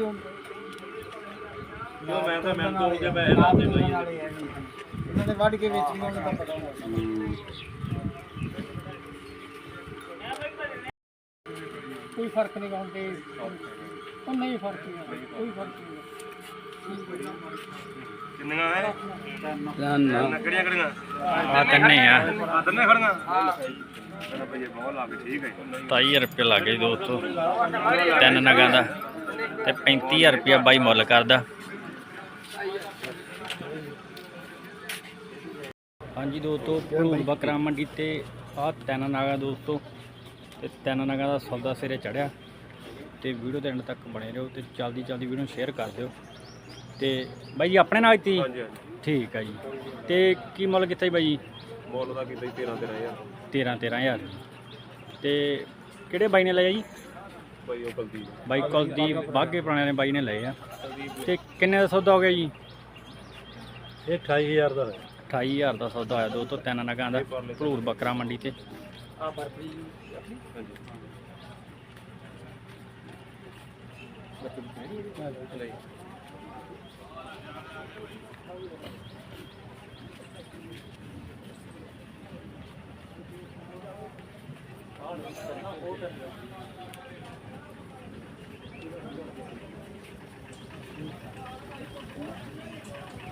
ਜੋ ਮੈਂ ਤਾਂ ਮੈਂ ਤੋਂ ਕੇ ਪੈਸੇ ਲਾਤੇ ਬਈ ਇਹਨਾਂ ਨੇ ਵੱਢ ਕੇ ਵੇਚੀ ਉਹਨਾਂ ਦਾ ਪਤਾ ਹੋਣਾ। ਕੋਈ ਫ਼ਰਕ ਨਹੀਂ ਹੁੰਦੇ ਉਹ ਨਹੀਂ ਫ਼ਰਕ ਨਹੀਂ ਕੋਈ ਫ਼ਰਕ ਨਹੀਂ ਕਿੰਨੀਆਂ ਹੈ ਨਾ ਨਾ ਕਿਹੜੀਆਂ ਕਿਹੜੀਆਂ? ਆ ਤਿੰਨੇ ਆ। ਆ ਤਿੰਨੇ ਖੜੀਆਂ? ਮੇਰਾ ਭਈ ਬਹੁਤ ਲੱਗ ਠੀਕ ਹੈ 27000 ਰੁਪਏ ਲੱਗੇ ਦੋਸਤੋ ਤਿੰਨ ਨਗਾਂ ਦਾ। ਤੇ 35000 ਰੁਪਏ ਬਾਈ ਮੁੱਲ ਕਰਦਾ। ਹਾਂਜੀ ਦੋਸਤੋ ਭਲੂਰ ਬੱਕਰਾ ਮੰਡੀ ਤੇ ਆ ਤਿੰਨ ਨਗਾਂ ਦੋਸਤੋ ਤੇ ਤਿੰਨ ਨਗਾਂ ਦਾ ਸੌਦਾ ਸਿਰੇ ਚੜਿਆ ਤੇ ਵੀਡੀਓ ਦੇ ਐਂਡ ਤੱਕ ਬਣੇ ਰਹੋ ਤੇ ਜਲਦੀ ਜਲਦੀ ਵੀਡੀਓ ਨੂੰ ਸ਼ੇਅਰ ਕਰ ਦਿਓ। ਤੇ ਬਾਈ ਜੀ ਆਪਣੇ ਨਾਲ ਤੀ ਹਾਂਜੀ ਹਾਂਜੀ। ਠੀਕ ਆ ਜੀ। ਤੇ ਕੀ ਮੁੱਲ ਕੀਤਾ ਜੀ ਬਾਈ ਜੀ? ਬੋਲ ਦਾ ਕੀਤਾ 13 13000 13 13000 ਤੇ ਕਿਹੜੇ ਬਾਈ ਨੇ ਲਿਆ ਜੀ? ਬਈ ਉਹ ਕੁਲਦੀਪ। ਬਾਈ ਕੁਲਦੀਪ ਬਾਗੇ ਪੁਰਾਣੇ ਨੇ ਬਾਈ ਨੇ ਲਏ ਆ। ਤੇ ਕਿੰਨੇ ਦਾ ਸੌਦਾ ਹੋ ਗਿਆ ਜੀ? ਇਹ 28000 ਦਾ ਹੈ 28000 ਦਾ ਸੌਦਾ ਹੋਇਆ ਦੋ ਤੋਂ ਤਿੰਨ ਨਗਾਂ ਦਾ ਭਲੂਰ ਬੱਕਰਾ ਮੰਡੀ ਤੇ। ਆ ਬਰਫੀ ਹਾਂਜੀ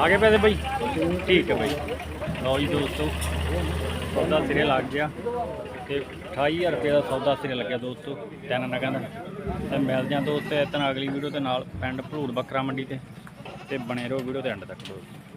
ਆ ਗਏ ਪੈਸੇ ਬਾਈ? ਠੀਕ ਹੈ ਬਾਈ। ਲਓ ਜੀ ਦੋਸਤੋ, ਸੌਦਾ ਸਿਰੇ ਲੱਗ ਗਿਆ। ਤੇ 28000 ਰੁਪਏ ਦਾ ਸੌਦਾ ਸਿਰੇ ਲੱਗਿਆ ਦੋਸਤੋ, ਤਿੰਨ ਨਗਾਂ ਦਾ ਤੇ ਮਿਲਦੇ ਹਾਂ ਦੋਸਤੋ ਇਤਨਾ ਅਗਲੀ ਵੀਡੀਓ ਦੇ ਨਾਲ ਪਿੰਡ ਭਲੂਰ ਬੱਕਰਾ ਮੰਡੀ ਤੇ। ਤੇ ਬਣੇ ਰਹੋ ਵੀਡੀਓ ਦੇ ਐਂਡ ਤੱਕ ਦੋਸਤੋ।